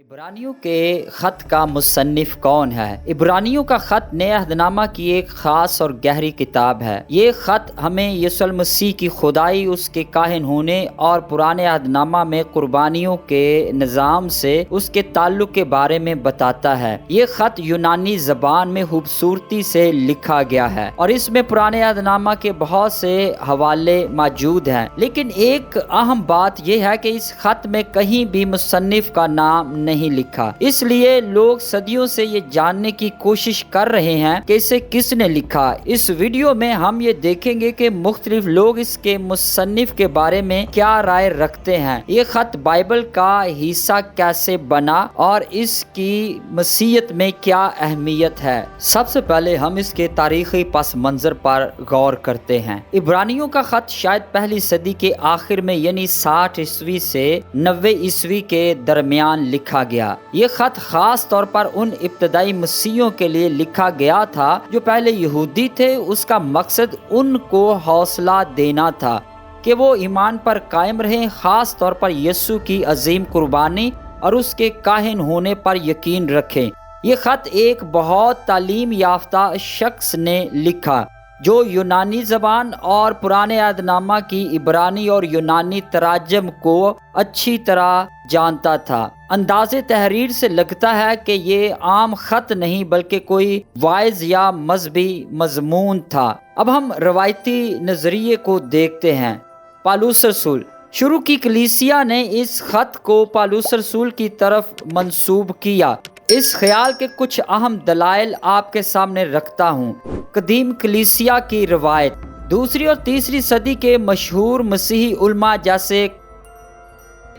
عبرانیوں کے خط کا مصنف کون ہے؟ عبرانیوں کا خط نئے عہد نامہ کی ایک خاص اور گہری کتاب ہے۔ یہ خط ہمیں یسوع المسیح کی خدائی، اس کے کاہن ہونے اور پرانے عہد نامہ میں قربانیوں کے نظام سے اس کے تعلق کے بارے میں بتاتا ہے۔ یہ خط یونانی زبان میں خوبصورتی سے لکھا گیا ہے اور اس میں پرانے عہد نامہ کے بہت سے حوالے موجود ہیں۔ لیکن ایک اہم بات یہ ہے کہ اس خط میں کہیں بھی مصنف کا نام نہیں لکھا۔ اس لیے لوگ صدیوں سے یہ جاننے کی کوشش کر رہے ہیں کہ اسے کس نے لکھا۔ اس ویڈیو میں ہم یہ دیکھیں گے کہ مختلف لوگ اس کے مصنف کے بارے میں کیا رائے رکھتے ہیں۔ یہ خط بائبل کا حصہ کیسے بنا اور اس کی مسیحت میں کیا اہمیت ہے۔ سب سے پہلے ہم اس کے تاریخی پس منظر پر غور کرتے ہیں۔ عبرانیوں کا خط شاید پہلی صدی کے آخر میں یعنی ساٹھ عیسوی سے نوے عیسوی کے درمیان لکھا لکھا گیا۔ یہ خط خاص طور پر ان ابتدائی مسیحوں کے لیے لکھا گیا تھا جو پہلے یہودی تھے۔ اس کا مقصد ان کو حوصلہ دینا تھا کہ وہ ایمان پر قائم رہیں، خاص طور پر یسو کی عظیم قربانی اور اس کے کاہن ہونے پر یقین رکھیں۔ یہ خط ایک بہت تعلیم یافتہ شخص نے لکھا۔ جو یونانی زبان اور پرانے عہد نامہ کی عبرانی اور یونانی تراجم کو اچھی طرح جانتا تھا۔ انداز تحریر سے لگتا ہے کہ یہ عام خط نہیں بلکہ کوئی وائز یا مذہبی مضمون تھا۔ اب ہم روایتی نظریے کو دیکھتے ہیں۔ پالوس رسول۔ شروع کی کلیسیا نے اس خط کو پالوس رسول کی طرف منسوب کیا۔ اس خیال کے کچھ اہم دلائل آپ کے سامنے رکھتا ہوں۔ قدیم کلیسیا کی روایت، دوسری اور تیسری صدی کے مشہور مسیحی علماء جیسے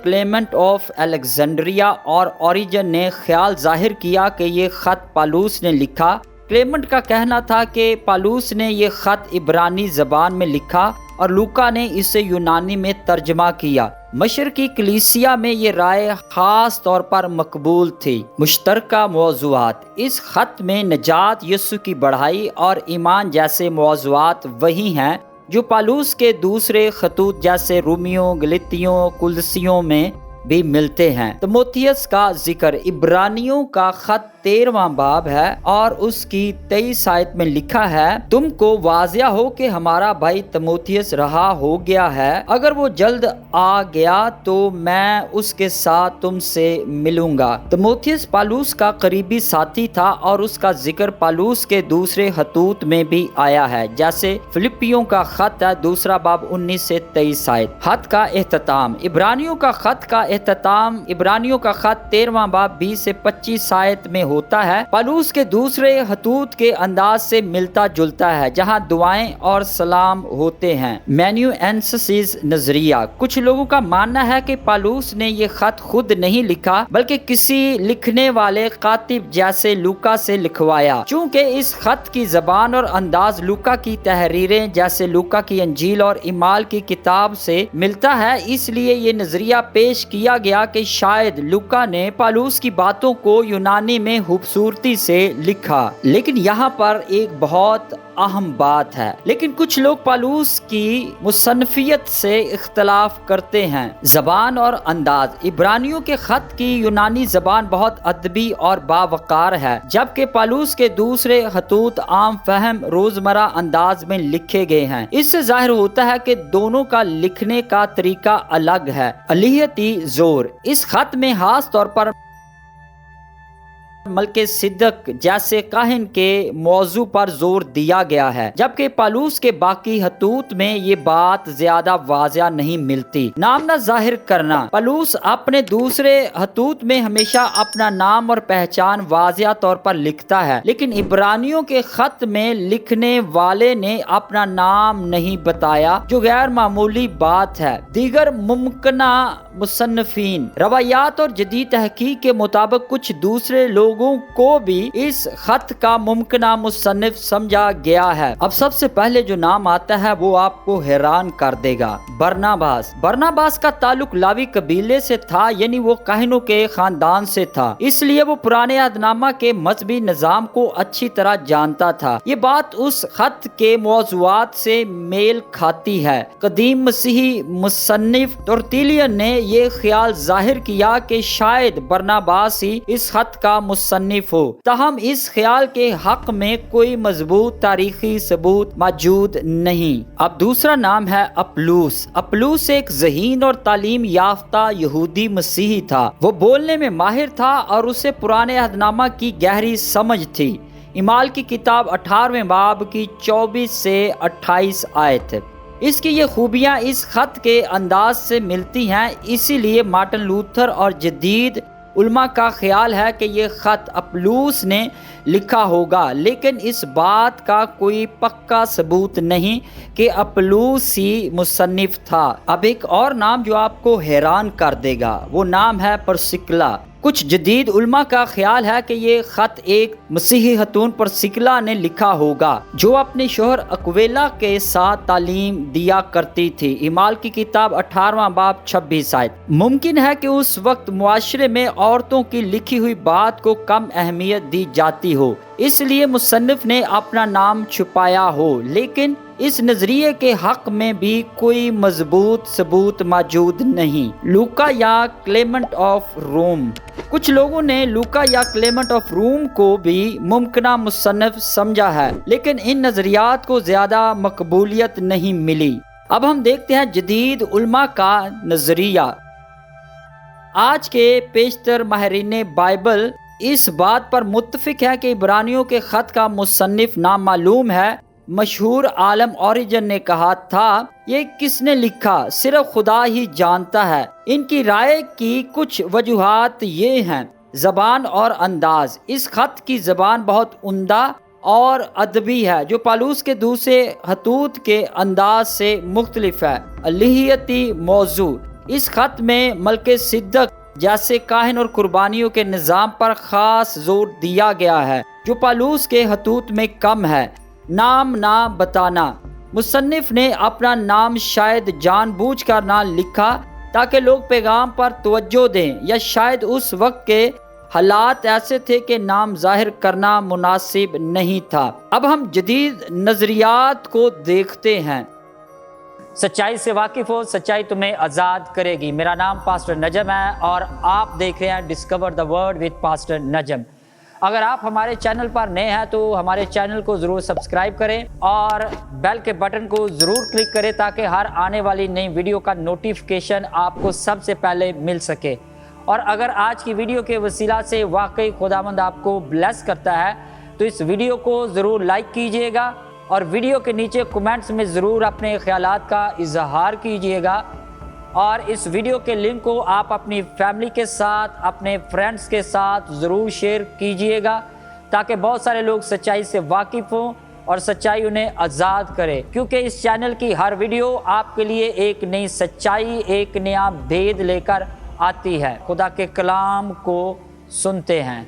کلیمنٹ آف الیگزینڈریا اور اوریجن نے خیال ظاہر کیا کہ یہ خط پالوس نے لکھا۔ کلیمنٹ کا کہنا تھا کہ پالوس نے یہ خط عبرانی زبان میں لکھا اور لوکا نے اسے یونانی میں ترجمہ کیا۔ مشرقی کلیسیا میں یہ رائے خاص طور پر مقبول تھی۔ مشترکہ موضوعات۔ اس خط میں نجات یسو کی بڑھائی اور ایمان جیسے موضوعات وہی ہیں جو پالوس کے دوسرے خطوط جیسے رومیوں گلتیوں کلسیوں میں بھی ملتے ہیں۔ تموتھیس کا ذکر عبرانیوں کا خط تیرواں باب ہے اور اس کی تیئیس آیت میں لکھا ہے، تم کو واضح ہو کہ ہمارا بھائی تموتھیس رہا ہو گیا ہے۔ اگر وہ جلد آ گیا تو میں اس کے ساتھ تم سے ملوں گا۔ تموتھیس پالوس کا قریبی ساتھی تھا اور اس کا ذکر پالوس کے دوسرے خطوط میں بھی آیا ہے۔ جیسے فلپیوں کا خط ہے، دوسرا باب انیس سے تیئیس آیت۔ خط کا اختتام۔ عبرانیوں کا خط کا اختتام عبرانیوں کا خط تیرواں باب بیس سے پچیس آیت میں ہوتا ہے۔ پلوس کے دوسرے خطوط کے انداز سے ملتا جلتا ہے، جہاں دعائیں اور سلام ہوتے ہیں۔ مینیو اینسیز نظریہ۔ کچھ لوگوں کا ماننا ہے کہ پالوس نے یہ خط خود نہیں لکھا، بلکہ کسی لکھنے والے کاتب جیسے لوکا سے لکھوایا۔ چونکہ اس خط کی زبان اور انداز لوکا کی تحریریں جیسے لوکا کی انجیل اور امال کی کتاب سے ملتا ہے، اس لیے یہ نظریہ پیش کیا گیا کہ شاید لوکا نے پالوس کی باتوں کو یونانی میں خوبصورتی سے لکھا۔ لیکن یہاں پر ایک بہت اہم بات ہے۔ لیکن کچھ لوگ پالوس کی مصنفیت سے اختلاف کرتے ہیں۔ زبان اور انداز۔ عبرانیوں کے خط کی یونانی زبان بہت ادبی اور باوقار ہے۔ جبکہ پالوس کے دوسرے خطوط عام فہم روزمرہ انداز میں لکھے گئے ہیں۔ اس سے ظاہر ہوتا ہے کہ دونوں کا لکھنے کا طریقہ الگ ہے۔ علیحتی زور۔ اس خط میں خاص طور پر ملک صدق جیسے کاہن کے موضوع پر زور دیا گیا ہے۔ جبکہ پالوس کے باقی حتوت میں یہ بات زیادہ واضح نہیں ملتی۔ نام نہ ظاہر کرنا۔ پلوس اپنے دوسرے حتوت میں ہمیشہ اپنا نام اور پہچان واضح طور پر لکھتا ہے۔ لیکن عبرانیوں کے خط میں لکھنے والے نے اپنا نام نہیں بتایا، جو غیر معمولی بات ہے۔ دیگر ممکنہ مصنفین، روایات اور جدید تحقیق کے مطابق کچھ دوسرے لوگ لوگوں کو بھی اس خط کا ممکنہ مصنف سمجھا گیا ہے۔ اب سب سے پہلے جو نام آتا ہے وہ آپ کو حیران کر دے گا۔ برناباس۔ برناباس کا تعلق لاوی قبیلے سے تھا یعنی وہ کہنوں کے خاندان سے تھا۔ اس لیے وہ پرانے ادنامہ کے مذہبی نظام کو اچھی طرح جانتا تھا۔ یہ بات اس خط کے موضوعات سے میل کھاتی ہے۔ قدیم مسیحی مصنف تورتیلین نے یہ خیال ظاہر کیا کہ شاید برناباس ہی اس خط کا مصنف ہو۔ تاہم، اس خیال کے حق میں کوئی مضبوط تاریخی ثبوت موجود نہیں۔ اب دوسرا نام ہے اپلوس۔ اپلوس ایک ذہین اور تعلیم یافتہ یہودی مسیحی تھا۔ وہ بولنے میں ماہر تھا اور اسے پرانے عہدنامہ کی گہری سمجھ تھی۔ امال کی کتاب اٹھارویں باب کی چوبیس سے اٹھائیس آئے تھے اس کی یہ خوبیاں اس خط کے انداز سے ملتی ہیں، اسی لیے مارٹن لوتھر اور جدید علماء کا خیال ہے کہ یہ خط اپلوس نے لکھا ہوگا۔ لیکن اس بات کا کوئی پکا ثبوت نہیں کہ اپلوس ہی مصنف تھا۔ اب ایک اور نام جو آپ کو حیران کر دے گا، وہ نام ہے پرسکلا۔ کچھ جدید علماء کا خیال ہے کہ یہ خط ایک مسیحی ہتون پر سکلا نے لکھا ہوگا، جو اپنے شوہر اکویلا کے ساتھ تعلیم دیا کرتی تھی۔ امال کی کتاب اٹھارواں باب چھبیس آئے ممکن ہے کہ اس وقت معاشرے میں عورتوں کی لکھی ہوئی بات کو کم اہمیت دی جاتی ہو۔ اس لیے مصنف نے اپنا نام چھپایا ہو، لیکن اس نظریے کے حق میں بھی کوئی مضبوط ثبوت موجود نہیں۔ لوکا یا کلیمنٹ آف روم۔ کچھ لوگوں نے لوکا یا کلیمنٹ آف روم کو بھی ممکنہ مصنف سمجھا ہے، لیکن ان نظریات کو زیادہ مقبولیت نہیں ملی۔ اب ہم دیکھتے ہیں جدید علماء کا نظریہ۔ آج کے پیشتر ماہرین بائبل اس بات پر متفق ہے کہ عبرانیوں کے خط کا مصنف نام معلوم ہے۔ مشہور عالم اوریجن نے کہا تھا، یہ کس نے لکھا؟ صرف خدا ہی جانتا ہے۔ ان کی رائے کی کچھ وجوہات یہ ہیں۔ زبان اور انداز۔ اس خط کی زبان بہت عمدہ اور ادبی ہے، جو پالوس کے دوسرے حتوت کے انداز سے مختلف ہے۔ الہیتی موضوع۔ اس خط میں ملک صدق جیسے کاہن اور قربانیوں کے نظام پر خاص زور دیا گیا ہے، جو پالوس کے حتوت میں کم ہے۔ نام نہ بتانا۔ مصنف نے اپنا نام شاید جان بوجھ کر نہ لکھا، تاکہ لوگ پیغام پر توجہ دیں، یا شاید اس وقت کے حالات ایسے تھے کہ نام ظاہر کرنا مناسب نہیں تھا۔ اب ہم جدید نظریات کو دیکھتے ہیں۔ سچائی سے واقف ہو، سچائی تمہیں آزاد کرے گی۔ میرا نام پاسٹر نجم ہے اور آپ دیکھ رہے ہیں discover the word with pastor Najam. اگر آپ ہمارے چینل پر نئے ہیں تو ہمارے چینل کو ضرور سبسکرائب کریں اور بیل کے بٹن کو ضرور کلک کریں تاکہ ہر آنے والی نئی ویڈیو کا نوٹیفکیشن آپ کو سب سے پہلے مل سکے۔ اور اگر آج کی ویڈیو کے وسیلہ سے واقعی خداوند آپ کو بلیس کرتا ہے تو اس ویڈیو کو ضرور لائک کیجیے گا۔ اور ویڈیو کے نیچے کومنٹس میں ضرور اپنے خیالات کا اظہار کیجیے گا اور اس ویڈیو کے لنک کو آپ اپنی فیملی کے ساتھ، اپنے فرینڈز کے ساتھ ضرور شیئر کیجیے گا تاکہ بہت سارے لوگ سچائی سے واقف ہوں اور سچائی انہیں آزاد کرے۔ کیونکہ اس چینل کی ہر ویڈیو آپ کے لیے ایک نئی سچائی، ایک نیا بھید لے کر آتی ہے۔ خدا کے کلام کو سنتے ہیں۔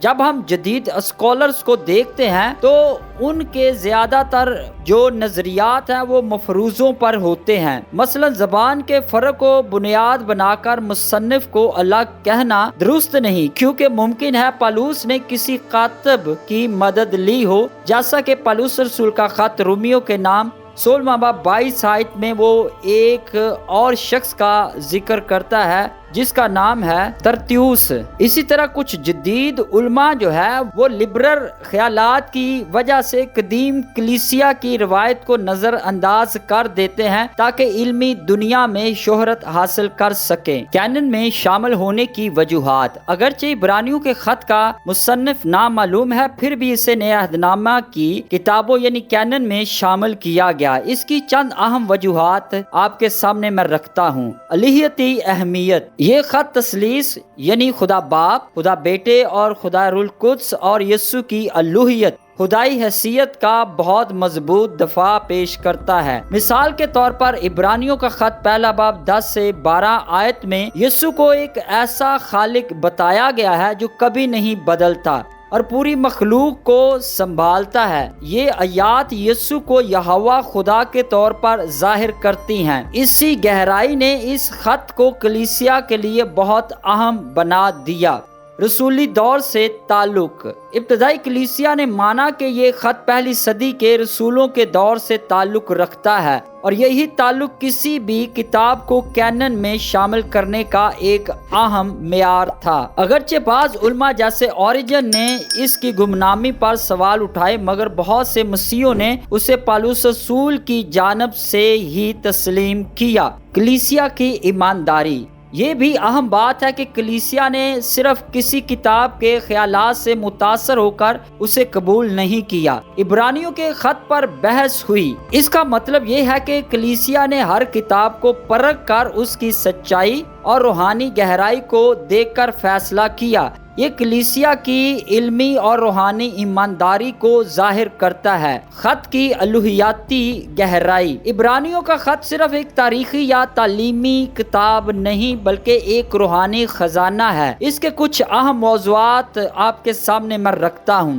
جب ہم جدید اسکولرز کو دیکھتے ہیں تو ان کے زیادہ تر جو نظریات ہیں وہ مفروضوں پر ہوتے ہیں۔ مثلا زبان کے فرق کو بنیاد بنا کر مصنف کو الگ کہنا درست نہیں، کیونکہ ممکن ہے پالوس نے کسی کاتب کی مدد لی ہو۔ جیسا کہ پالوس رسول کا خط رومیو کے نام سولہ باب بائیس آیت میں وہ ایک اور شخص کا ذکر کرتا ہے۔ جس کا نام ہے ترتیوس۔ اسی طرح کچھ جدید علماء جو ہے وہ لبرل خیالات کی وجہ سے قدیم کلیسیا کی روایت کو نظر انداز کر دیتے ہیں تاکہ علمی دنیا میں شہرت حاصل کر سکیں۔ کینن میں شامل ہونے کی وجوہات۔ اگرچہ برانیوں کے خط کا مصنف نام معلوم ہے، پھر بھی اسے نیا نامہ کی کتابوں یعنی کینن میں شامل کیا گیا۔ اس کی چند اہم وجوہات آپ کے سامنے میں رکھتا ہوں۔ الہیتی اہمیت۔ یہ خط تسلیس یعنی خدا باپ، خدا بیٹے اور خدا رلقدس اور یسو کی الوحیت، خدائی حیثیت کا بہت مضبوط دفاع پیش کرتا ہے۔ مثال کے طور پر عبرانیوں کا خط پہلا باب دس سے بارہ آیت میں یسو کو ایک ایسا خالق بتایا گیا ہے جو کبھی نہیں بدلتا۔ اور پوری مخلوق کو سنبھالتا ہے۔ یہ آیات یسو کو یہوا خدا کے طور پر ظاہر کرتی ہیں۔ اسی گہرائی نے اس خط کو کلیسیا کے لیے بہت اہم بنا دیا۔ رسولی دور سے تعلق۔ ابتدائی کلیسیا نے مانا کہ یہ خط پہلی صدی کے رسولوں کے دور سے تعلق رکھتا ہے اور یہی تعلق کسی بھی کتاب کو کینن میں شامل کرنے کا ایک اہم معیار تھا۔ اگرچہ بعض علماء جیسے اوریجن نے اس کی گمنامی پر سوال اٹھائے، مگر بہت سے مسیحوں نے اسے پالوس رسول کی جانب سے ہی تسلیم کیا۔ کلیسیا کی ایمانداری۔ یہ بھی اہم بات ہے کہ کلیسیا نے صرف کسی کتاب کے خیالات سے متاثر ہو کر اسے قبول نہیں کیا۔ عبرانیوں کے خط پر بحث ہوئی۔ اس کا مطلب یہ ہے کہ کلیسیا نے ہر کتاب کو پرکھ کر اس کی سچائی اور روحانی گہرائی کو دیکھ کر فیصلہ کیا۔ یہ کلیسیا کی علمی اور روحانی ایمانداری کو ظاہر کرتا ہے۔ خط کی الوحیاتی گہرائی۔ عبرانیوں کا خط صرف ایک تاریخی یا تعلیمی کتاب نہیں بلکہ ایک روحانی خزانہ ہے۔ اس کے کچھ اہم موضوعات آپ کے سامنے میں رکھتا ہوں۔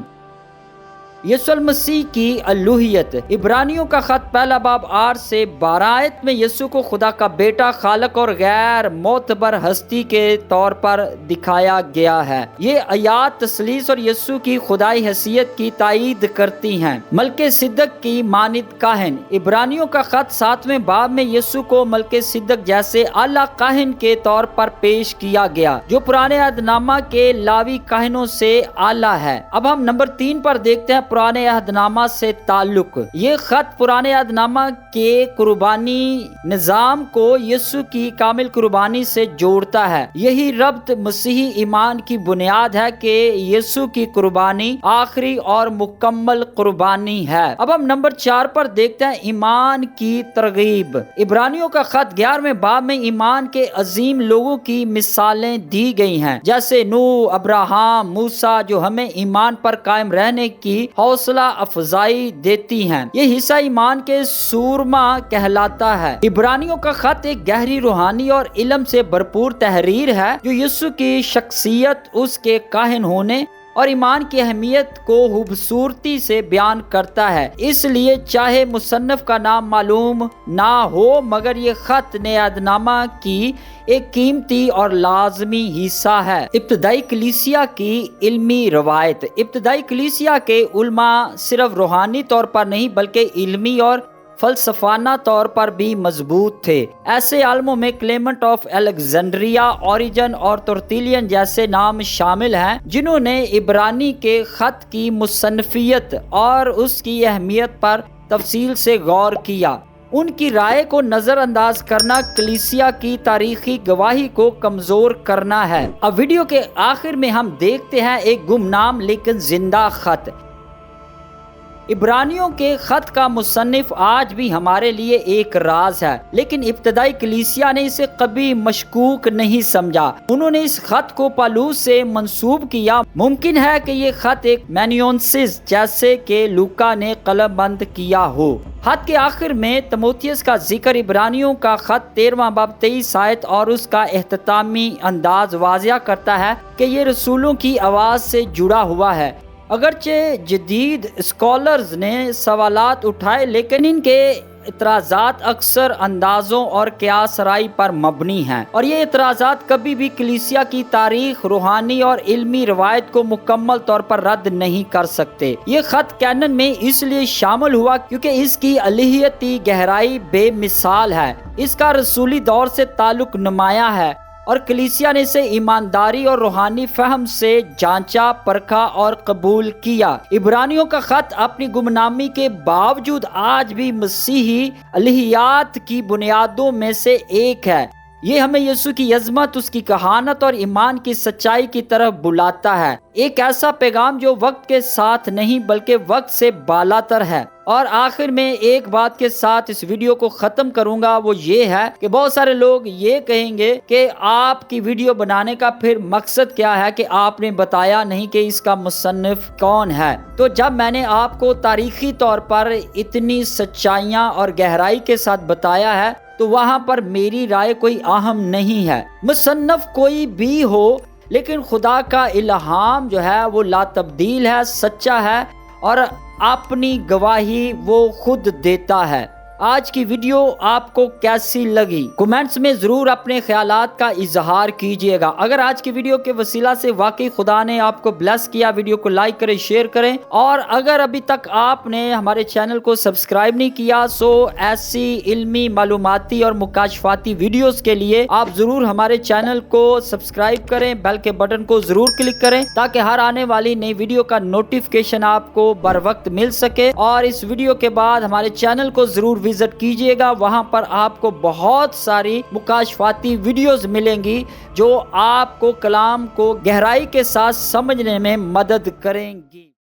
یسو المسیح کی الوحیت۔ عبرانیوں کا خط پہلا باب آر سے بارہ آیت میں یسو کو خدا کا بیٹا، خالق اور غیر معتبر ہستی کے طور پر دکھایا گیا ہے۔ یہ آیات تسلیس اور یسو کی خدائی حیثیت کی تائید کرتی ہیں۔ ملک صدق کی ماند کاہن۔ عبرانیوں کا خط ساتویں باب میں یسو کو ملک صدق جیسے اعلیٰ کاہن کے طور پر پیش کیا گیا، جو پرانے ادنامہ کے لاوی کاہنوں سے اعلیٰ ہے۔ اب ہم نمبر تین پر دیکھتے ہیں۔ پرانے عہد نامہ سے تعلق۔ یہ خط پرانے عہد نامہ کے قربانی نظام کو یسو کی کامل قربانی سے جوڑتا ہے۔ یہی ربط مسیحی ایمان کی بنیاد ہے کہ یسو کی قربانی آخری اور مکمل قربانی ہے۔ اب ہم نمبر چار پر دیکھتے ہیں ایمان کی ترغیب۔ عبرانیوں کا خط گیارہویں باب میں ایمان کے عظیم لوگوں کی مثالیں دی گئی ہیں۔ جیسے نو ابراہم موسا جو ہمیں ایمان پر قائم رہنے کی حوصلہ افزائی دیتی ہیں۔ یہ حصہ ایمان کے سورما کہلاتا ہے۔ عبرانیوں کا خط ایک گہری روحانی اور علم سے بھرپور تحریر ہے، جو یسو کی شخصیت، اس کے کاہن ہونے اور ایمان کی اہمیت کو خوبصورتی سے بیان کرتا ہے۔ اس لیے چاہے مصنف کا نام معلوم نہ ہو، مگر یہ خط نیاد نامہ کی ایک قیمتی اور لازمی حصہ ہے۔ ابتدائی کلیسیا کی علمی روایت۔ ابتدائی کلیسیا کے علماء صرف روحانی طور پر نہیں، بلکہ علمی اور فلسفانہ طور پر بھی مضبوط تھے۔ ایسے عالموں میں کلیمنٹ آف الیگزینڈریا اوریجن اور ترتیلین جیسے نام شامل ہیں، جنہوں نے عبرانی کے خط کی مصنفیت اور اس کی اہمیت پر تفصیل سے غور کیا۔ ان کی رائے کو نظر انداز کرنا کلیسیا کی تاریخی گواہی کو کمزور کرنا ہے۔ اب ویڈیو کے آخر میں ہم دیکھتے ہیں ایک گمنام لیکن زندہ خط۔ عبرانیوں کے خط کا مصنف آج بھی ہمارے لیے ایک راز ہے، لیکن ابتدائی کلیسیا نے اسے کبھی مشکوک نہیں سمجھا۔ انہوں نے اس خط کو پالوس سے منسوب کیا۔ ممکن ہے کہ یہ خط ایک مینیونسز جیسے کہ لوکا نے قلم بند کیا ہو۔ خط کے آخر میں تموتیس کا ذکر عبرانیوں کا خط تیرواں باب تیئیس آیت اور اس کا اختتامی انداز واضح کرتا ہے کہ یہ رسولوں کی آواز سے جڑا ہوا ہے۔ اگرچہ جدید اسکالرز نے سوالات اٹھائے، لیکن ان کے اعتراضات اکثر اندازوں اور قیاس رائی پر مبنی ہیں۔ اور یہ اعتراضات کبھی بھی کلیسیا کی تاریخ، روحانی اور علمی روایت کو مکمل طور پر رد نہیں کر سکتے۔ یہ خط کینن میں اس لیے شامل ہوا کیونکہ اس کی الہیتی گہرائی، بے مثال ہے۔ اس کا رسولی دور سے تعلق نمایاں ہے۔ اور کلیسیا نے اسے ایمانداری اور روحانی فہم سے جانچا، پرکھا اور قبول کیا۔ عبرانیوں کا خط اپنی گمنامی کے باوجود آج بھی مسیحی الہیات کی بنیادوں میں سے ایک ہے۔ یہ ہمیں یسو کی عظمت، اس کی کہانت اور ایمان کی سچائی کی طرف بلاتا ہے۔ ایک ایسا پیغام جو وقت کے ساتھ نہیں بلکہ وقت سے بالاتر ہے۔ اور آخر میں ایک بات کے ساتھ اس ویڈیو کو ختم کروں گا، وہ یہ ہے کہ بہت سارے لوگ یہ کہیں گے کہ آپ کی ویڈیو بنانے کا پھر مقصد کیا ہے کہ آپ نے بتایا نہیں کہ اس کا مصنف کون ہے۔ تو جب میں نے آپ کو تاریخی طور پر اتنی سچائیاں اور گہرائی کے ساتھ بتایا ہے تو وہاں پر میری رائے کوئی اہم نہیں ہے۔ مصنف کوئی بھی ہو، لیکن خدا کا الہام جو ہے وہ لا تبدیل ہے، سچا ہے اور اپنی گواہی وہ خود دیتا ہے۔ آج کی ویڈیو آپ کو کیسی لگی؟ کومنٹس میں ضرور اپنے خیالات کا اظہار کیجیے گا۔ اگر آج کی ویڈیو کے وسیلہ سے واقعی خدا نے آپ کو بلیس کیا، ویڈیو کو لائک کریں شیئر کریں، اور اگر ابھی تک آپ نے ہمارے چینل کو سبسکرائب نہیں کیا سو ایسی علمی، معلوماتی اور مکاشفاتی ویڈیوز کے لیے آپ ضرور ہمارے چینل کو سبسکرائب کریں بیل کے بٹن کو ضرور کلک کریں، تاکہ ہر آنے والی نئی ویڈیو کا نوٹیفکیشن آپ کو بر وقت مل سکے۔ اور اس ویڈیو کے بعد ہمارے چینل کو ضرور وزٹ کیجیے گا۔ وہاں پر آپ کو بہت ساری مکاشفاتی ویڈیوز ملیں گی جو آپ کو کلام کو گہرائی کے ساتھ سمجھنے میں مدد کریں گی۔